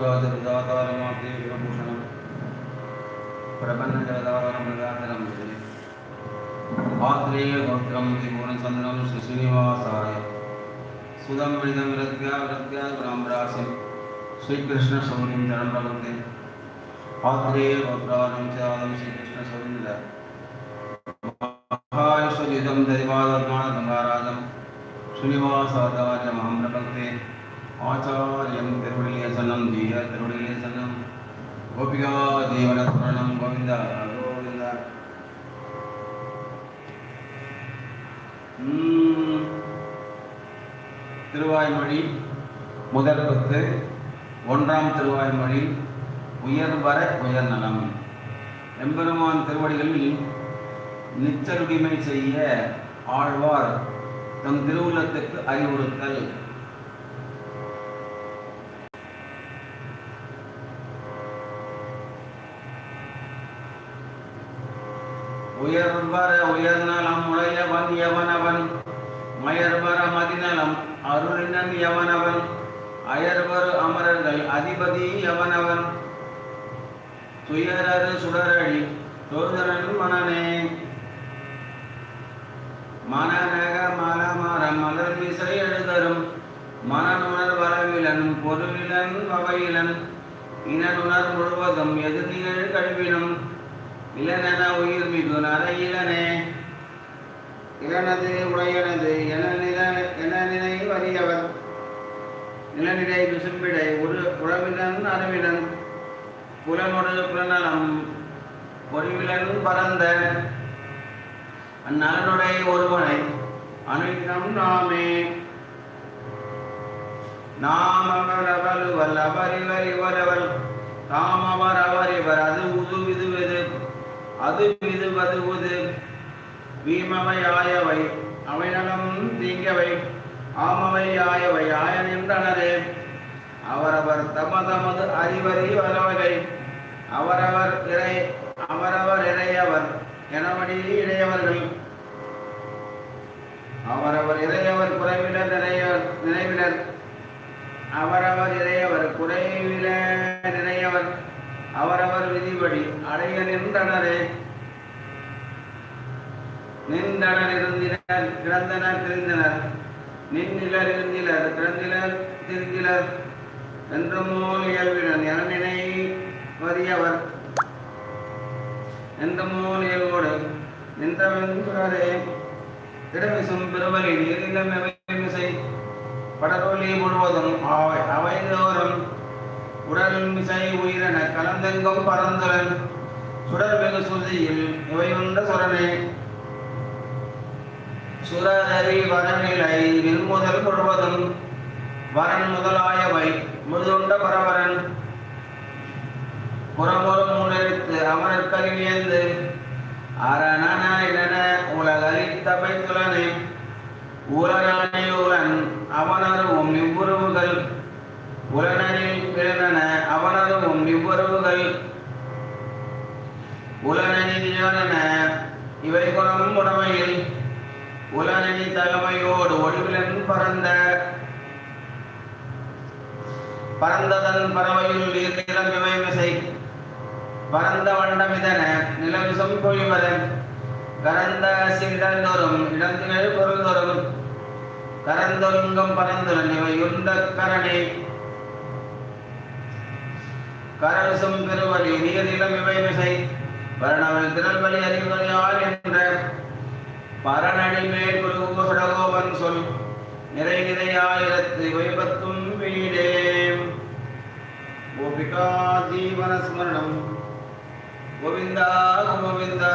पुष्पादविदातारमादेवभूषणं प्रपन्नजलदावरमदातरं आत्रेयगोत्रं त्रिभुवनचन्द्रं श्रीश्रीनिवासाय सुदं मृदं विरद्या विरद्या ब्राह्मरासिं श्रीकृष्णसौरिं जनं प्रवन्दे आत्रेयगोत्रानं चादं श्रीकृष्णसौरिन्द्र महायुषजितं दरिवादत्मानगङ्गाराजं श्रीनिवासादाजमहं प्रपन्ते ஆச்சாரியம் திருவள்ளிய சன்னம் ஜீய திருவள்ளிய சன்னம் கோபிகா தேவன சரணம் கோவிந்தா. கோவிந்தா திருவாய்மொழி முதல் பத்து ஒன்றாம் திருவாய்மொழி உயர்வர உயர் நலம் எம்பெருமான் திருவடிகளில் நிச்சருடிமை செய்ய ஆழ்வார் தம் திருவுள்ளத்துக்கு அறிவுறுத்தல். உயர்வர உயர்நலம் உடையவன் எவனவன்? மயர்வர மதிநலம் அருளினன் எவனவன்? அயர்வரு அமரர்கள் அதிபதி எவனவன்? துயரரு சுடரழி தோதரன் மனனே. மனநக மலமர மலர் விசை எழுதரும் மனநுணர் வரவிலன் பொருளிலன் வகையிலன் இனநுணர் முழுவதும் எதிர்நிகழ் கழிவினும். இளனென உயிர் மிகு நரையிலனே இளனது உடையனது என நில என நிலை வறியவர். நிலநிலை விசும்பிடை உரு உறவினன் அறிவினன் புலனொடு புலநலம் பொறிவிலன் பரந்த. அந்நலனுடைய ஒருவனை அணுகினம் நாமே. நாம் அவர் அவளுவல் அவரிவர் இவரவள் தாம் அவர் அவர் இவர். அது உது இது அது விதுவது உது. வீமவையாயவை ஆயவை அவை தீங்கவை. ஆமவையாயவை ஆய நின்றனரே அவரவர் தம தமது அறிவறி வரவகை அவரவர் இறை அவரவர் இறையவர் எனபடி இடையவர்கள். அவரவர் இறையவர் குறைவினர் நிறைய நினைவினர் அவரவர் இறையவர் குறைவில நிறையவர். அவரவர் விதிபடி அடைய நின்றனரே. நின்றனர் இருந்தினர் கிடந்தனர் திரிந்தனர். நின்னிலர் இருந்திலர் கிடந்திலர் திருந்திலர். என்றும் மூல் இயல்பினர் எனநினை வறியவர். என்ற மூல் இயல்போடு நின்றவன் சுடரே திடமிசும் பெருவலி நீரிலம் மிசை படரொலி முழுவதும் அவை அவை தோறும் உடலும் மிசை உயிரென கலந்தெங்கும் பரந்துலன் சுடர் வெகு சுதியில் இவை உண்ட சுரனே சுரதரி வரநிலை வில்முதல் முழுவதும் வரன் முதலாயவை முழுதுண்ட பரவரன். புறமொரு முன்னெடுத்து அமரற்கரிணியந்து அரணன உலனனின இவை குணம் உடமையில். உலனனி தகமையோடு ஒளிவிலன் பரந்த பரந்ததன் பறவையுள் நீர் இவை மிசை. பரந்த வண்டமிதன நிலவிசம் பொழிவதன் கரந்த சிடந்தோறும் இடத்தினர் பொருள்தோறும் கரந்தொருங்கம் பரந்துடன் இவை உண்ட கரணி. கரசும் பெருவழி நீரிலம் இவை மிசை. வரணவள் திரள்வழி அறிவழியால் என்ற பரணடி மேல் குருகோபன் சொல் நிறை நிறையாயிரத்து வைபத்தும் வீடே கோபிகா ஜீவன ஸ்மரணம் கோவிந்தா கோவிந்தா